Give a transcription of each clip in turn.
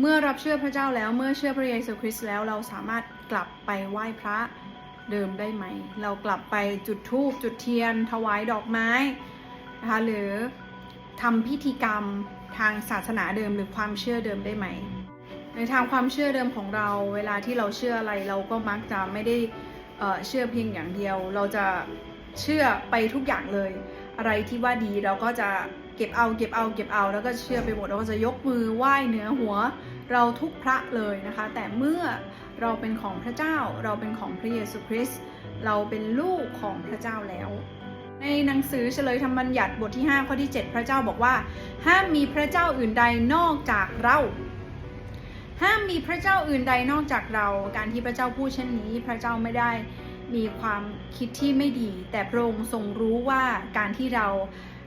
เมื่อรับเชื่อพระเจ้าแล้วเมื่อเชื่อพระเยซูคริสต์แล้วเราสามารถกลับไปไหว้พระเดิมได้ไหม เรากลับไปจุดธูปจุดเทียน ถวายดอกไม้นะคะหรือทำพิธีกรรมทางศาสนาเดิมหรือความเชื่อเดิมได้ไหม ในทางความเชื่อเดิมของเรา เวลาที่เราเชื่ออะไรเราก็มักจะไม่ได้เอ่อเชื่อเพียงอย่างเดียว เราจะเชื่อไปทุกอย่างเลย อะไรที่ว่าดีเราก็จะ เก็บเอาเก็บเอาเก็บเอาแล้วก็เชื่อไปหมดเราก็จะยกมือไหว้เหนือหัวเราทุกพระเลยนะคะ แต่เมื่อเราเป็นของพระเจ้าเราเป็นของพระเยซูคริสต์เราเป็นลูกของพระเจ้าแล้ว ในหนังสือเฉลยธรรมบัญญัติบทที่ 5 ข้อที่ 7 พระเจ้าบอกว่า ห้ามมีพระเจ้าอื่นใดนอกจากเรา ห้ามมีพระเจ้าอื่นใดนอกจากเรา การที่พระเจ้าพูดเช่นนี้ พระเจ้าไม่ได้มีความคิดที่ไม่ดี แต่พระองค์ทรงรู้ว่าการที่เรา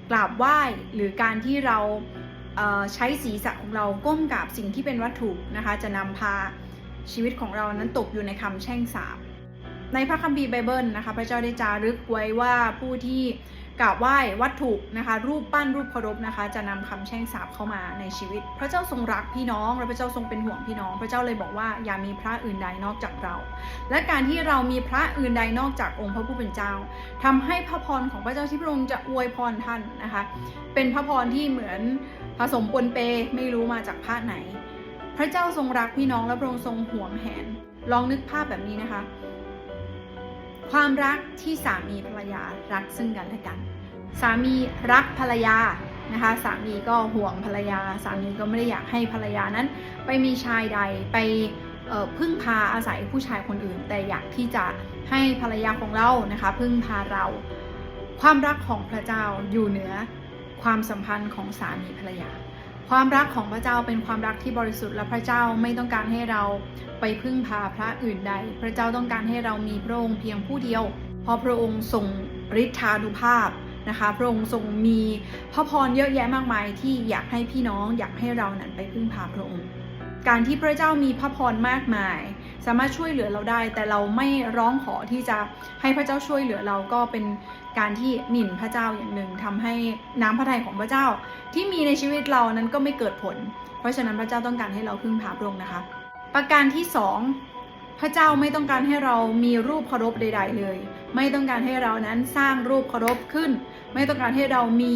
กราบไหว้หรือการที่เราเใช้ศีรษะของเราก้มกราบสิ่งที่เป็นวัตถุนะคะ จะนำพาชีวิตของเรานั้นตกอยู่ในคำแช่งสาบในพระคัมภีร์ไบเบิลนะคะ พระเจ้าได้จารึกไว้ว่าผู้ที่ กราบไหว้วัตถุนะคะ รูปปั้นรูปเคารพนะคะ จะนำคำแช่งสาปเข้ามาในชีวิต พระเจ้าทรงรักพี่น้องและพระเจ้าทรงเป็นห่วงพี่น้อง พระเจ้าเลยบอกว่าอย่ามีพระอื่นใดนอกจากเรา และการที่เรามีพระอื่นใดนอกจากองค์พระผู้เป็นเจ้าทำให้พระพรของพระเจ้าที่พระองค์จะอวยพรท่านนะคะ เป็นพระพรที่เหมือนผสมปนเปไม่รู้มาจากพระไหน พระเจ้าทรงรักพี่น้องและพระองค์ทรงห่วงแหนลองนึกภาพแบบนี้นะคะ ความรักที่สามีภรรยารักซึ่งกันและกัน สามีรักภรรยานะคะสามีก็ห่วงภรรยา สามีก็ไม่ได้อยากให้ภรรยานั้น ไปมีชายใดไปพึ่งพาอาศัยผู้ชายคนอื่น แต่อยากที่จะให้ภรรยาของเรานะคะพึ่งพาเรา ความรักของพระเจ้าอยู่เหนือความสัมพันธ์ของสามีภรรยา ความรักของพระเจ้าเป็นความรักที่บริสุทธิ์และพระเจ้าไม่ต้องการให้เราไปพึ่งพาพระอื่นใด พระเจ้าต้องการให้เรามีพระองค์เพียงผู้เดียว เพราะพระองค์ทรงฤทธานุภาพนะคะ พระองค์ทรงมีพระพรเยอะแยะมากมายที่อยากให้พี่น้องอยากให้เรานั้นไปพึ่งพาพระองค์ การที่พระเจ้ามีพระพรมากมาย สามารถช่วยเหลือเราได้ แต่เราไม่ร้องขอที่จะให้พระเจ้าช่วยเหลือเราก็เป็นการที่หมิ่นพระเจ้าอย่างหนึ่งทำให้น้ำพระทัยของพระเจ้า ที่มีในชีวิตเรานั้นก็ไม่เกิดผล เพราะฉะนั้นพระเจ้าต้องการให้เราพึ่งพาพระองค์นะคะ ประการที่สองพระเจ้าไม่ต้องการให้เรามีรูปเคารพใด ๆ เลย ไม่ต้องการให้เรานั้นสร้างรูปเคารพขึ้น ไม่ต้องการให้เรามี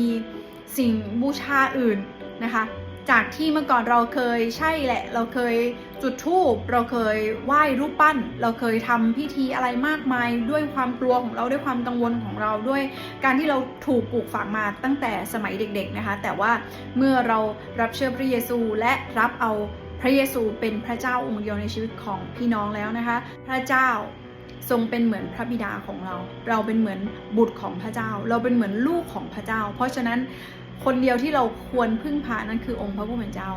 สิ่งบูชาอื่นนะคะ จากที่เมื่อก่อนเราเคยใช่แหละ เราเคยจุดธูปเราเคยไหว้รูปปั้น เราเคยทำพิธีอะไรมากมาย ด้วยความกลัวของเราด้วยความกังวลของเราด้วย การที่เราถูกปลูกฝังมาตั้งแต่สมัยเด็กๆนะคะ แต่ว่าเมื่อเรารับเชื่อพระเยซูและรับเอาพระเยซูเป็นพระเจ้าองค์เดียวในชีวิตของพี่น้องแล้วนะคะ พระเจ้าทรงเป็นเหมือนพระบิดาของเรา เราเป็นเหมือนบุตรของพระเจ้า เราเป็นเหมือนลูกของพระเจ้า เพราะฉะนั้น คนเดียวที่เราควรพึ่งพานั้นคือองค์พระผู้เป็นเจ้า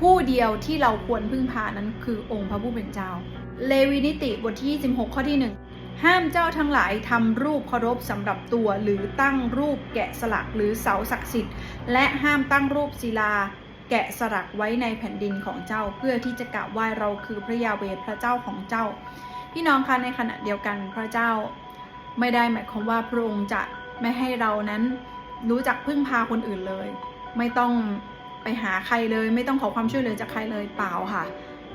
ผู้เดียวที่เราควรพึ่งพานั้นคือองค์พระผู้เป็นเจ้า เลวีนิติบทที่26ข้อที่ 1 ห้ามเจ้าทั้งหลายทำรูปเคารพสำหรับตัวหรือตั้งรูปแกะสลักหรือเสาศักดิ์สิทธิ์ และห้ามตั้งรูปศิลาแกะสลักไว้ในแผ่นดินของเจ้าเพื่อที่จะกล่าวว่าเราคือพระยาเวพระเจ้าของเจ้า พี่น้องคะในขณะเดียวกันพระเจ้า ไม่ได้หมายความว่าพระองค์จะไม่ให้เรานั้น รู้จักพึ่งพาคนอื่นเลย ไม่ต้องไปหาใครเลย ไม่ต้องขอความช่วยเหลือจากใครเลยเปล่าค่ะ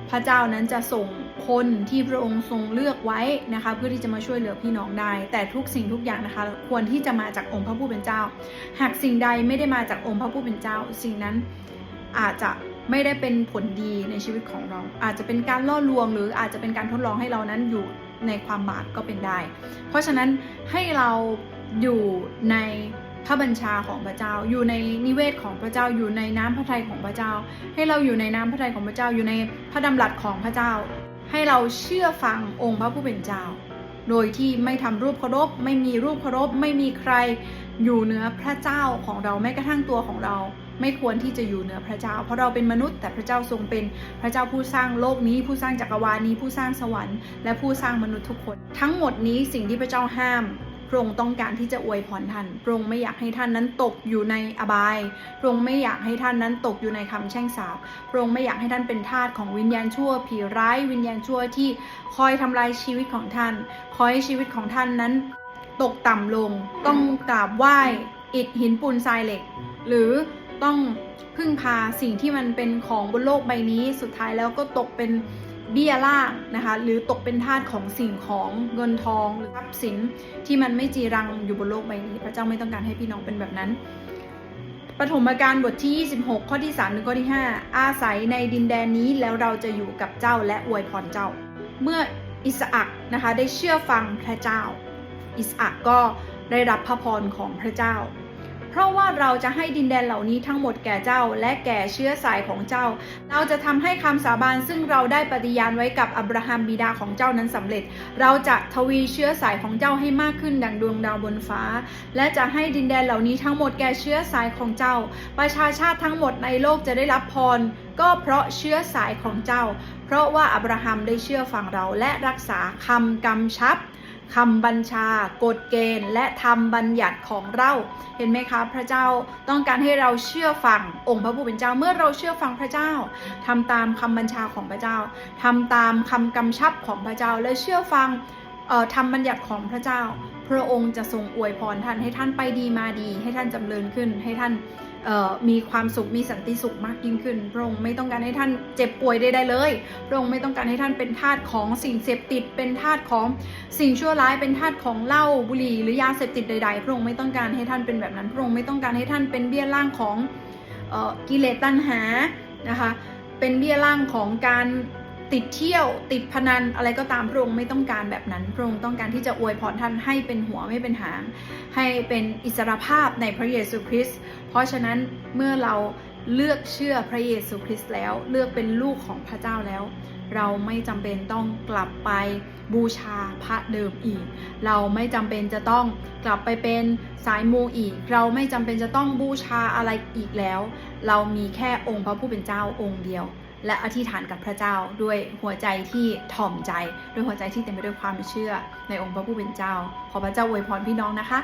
พระเจ้านั้นจะส่งคนที่พระองค์ทรงเลือกไว้นะคะ เพื่อที่จะมาช่วยเหลือพี่น้องได้ แต่ทุกสิ่งทุกอย่างนะคะ ควรที่จะมาจากองค์พระผู้เป็นเจ้า หากสิ่งใดไม่ได้มาจากองค์พระผู้เป็นเจ้า สิ่งนั้นอาจจะไม่ได้เป็นผลดีในชีวิตของเรา อาจจะเป็นการล่อลวง หรืออาจจะเป็นการทดลองให้เรานั้นอยู่ในความบาปก็เป็นได้ เพราะฉะนั้นให้เราอยู่ใน พระบัญชาของพระเจ้า อยู่ในนิเวศของพระเจ้า อยู่ในน้ำพระทัยของพระเจ้า ให้เราอยู่ในน้ำพระทัยของพระเจ้า อยู่ในพระดำรัสของพระเจ้า ให้เราเชื่อฟังองค์พระผู้เป็นเจ้า โดยที่ไม่ทำรูปเคารพ ไม่มีรูปเคารพ ไม่มีใครอยู่เหนือพระเจ้าของเราแม้กระทั่งตัวของเรา ไม่ควรที่จะอยู่เหนือพระเจ้า เพราะเราเป็นมนุษย์แต่พระเจ้าทรงเป็นพระเจ้าผู้สร้างโลกนี้ ผู้สร้างจักรวาลนี้ ผู้สร้างสวรรค์ และผู้สร้างมนุษย์ทุกคน ทั้งหมดนี้สิ่งที่พระเจ้าห้าม พระองค์ต้องการที่จะอวยพรท่าน พระองค์ไม่อยากให้ท่านนั้นตกอยู่ในอบาย พระองค์ไม่อยากให้ท่านนั้นตกอยู่ในคำแช่งสาป พระองค์ไม่อยากให้ท่านเป็นทาสของวิญญาณชั่ว ผีร้าย วิญญาณชั่วที่คอยทำลายชีวิตของท่าน คอยให้ชีวิตของท่านนั้น ตกต่ำลง ต้องกราบไหว้อิฐหินปูนทรายเหล็ก หรือต้องพึ่งพาสิ่งที่มันเป็นของบนโลกใบนี้ สุดท้ายแล้วก็ตกเป็น เบี้ยล่างนะคะ หรือตกเป็นทาสของสิ่งของเงินทองหรือทรัพย์สินที่มันไม่จีรังอยู่บนโลกใบนี้ พระเจ้าไม่ต้องการให้พี่น้องเป็นแบบนั้นปฐมกาลบทที่ 26 ข้อที่3ถึงข้อที่ 5 อาศัยในดินแดนนี้แล้วเราจะอยู่กับเจ้าและอวยพรเจ้า เมื่ออิสอักนะคะได้เชื่อฟังพระเจ้า อิสอักก็ได้รับพระพรของพระเจ้า เพราะว่าเราจะให้ดินแดนเหล่านี้ทั้งหมดแก่เจ้าและแก่เชื้อสายของเจ้า เราจะทำให้คำสาบานซึ่งเราได้ปฏิญาณไว้กับอับราฮัมบิดาของเจ้านั้นสำเร็จ เราจะทวีเชื้อสายของเจ้าให้มากขึ้นดังดวงดาวบนฟ้า และจะให้ดินแดนเหล่านี้ทั้งหมดแก่เชื้อสายของเจ้า ประชาชาติทั้งหมดในโลกจะได้รับพร ก็เพราะเชื้อสายของเจ้า เพราะว่าอับราฮัมได้เชื่อฟังเราและรักษาคำกำชับ คำบัญชากฎเกณฑ์ และธรรมบัญญัติของเรา เห็นไหมคะ พระเจ้าต้องการให้เราเชื่อฟังองค์พระผู้เป็นเจ้าเมื่อเราเชื่อฟังพระเจ้าทำตามคำบัญชาของพระเจ้าทำตามคำกำชับของพระเจ้าและเชื่อฟังเอ่อทำบัญญัติของพระเจ้า พระองค์จะทรงอวยพรท่านให้ท่านไปดีมาดี ให้ท่านจำเริญขึ้นให้ท่าน มีความสุขมีสันติสุขมากยิ่งขึ้น พระองค์ไม่ต้องการให้ท่านเจ็บป่วยใดๆเลย พระองค์ไม่ต้องการให้ท่านเป็นทาสของสิ่งเสพติด เป็นทาสของสิ่งชั่วร้าย เป็นทาสของเหล้าบุหรี่หรือยาเสพติดใด ๆ พระองค์ไม่ต้องการให้ท่านเป็นแบบนั้น พระองค์ไม่ต้องการให้ท่านเป็นเบี้ยล่างของกิเลสตัณหา นะคะ เป็นเบี้ยล่างของการติดเที่ยวติดพนันอะไรก็ตามพระองค์ไม่ต้องการแบบนั้น พระองค์ต้องการที่จะอวยพรท่านให้เป็นหัวไม่เป็นหาง ให้เป็นอิสรภาพในพระเยซูคริสต์ ราะฉะนั้นเมื่อเราเลือกเชื่อพระเยซูคริสต์แล้ว เลือกเป็นลูกของพระเจ้าแล้ว เราไม่จำเป็นต้องกลับไปบูชาพระเดิมอีก เราไม่จำเป็นจะต้องกลับไปเป็นสายมูอีก เราไม่จำเป็นจะต้องบูชาอะไรอีกแล้ว เรามีแค่องค์พระผู้เป็นเจ้าองค์เดียว และอธิษฐานกับพระเจ้าด้วยหัวใจที่ถ่อมใจ ด้วยหัวใจที่เต็มไปด้วยความเชื่อในองค์พระผู้เป็นเจ้า ขอพระเจ้าอวยพรพี่น้องนะคะ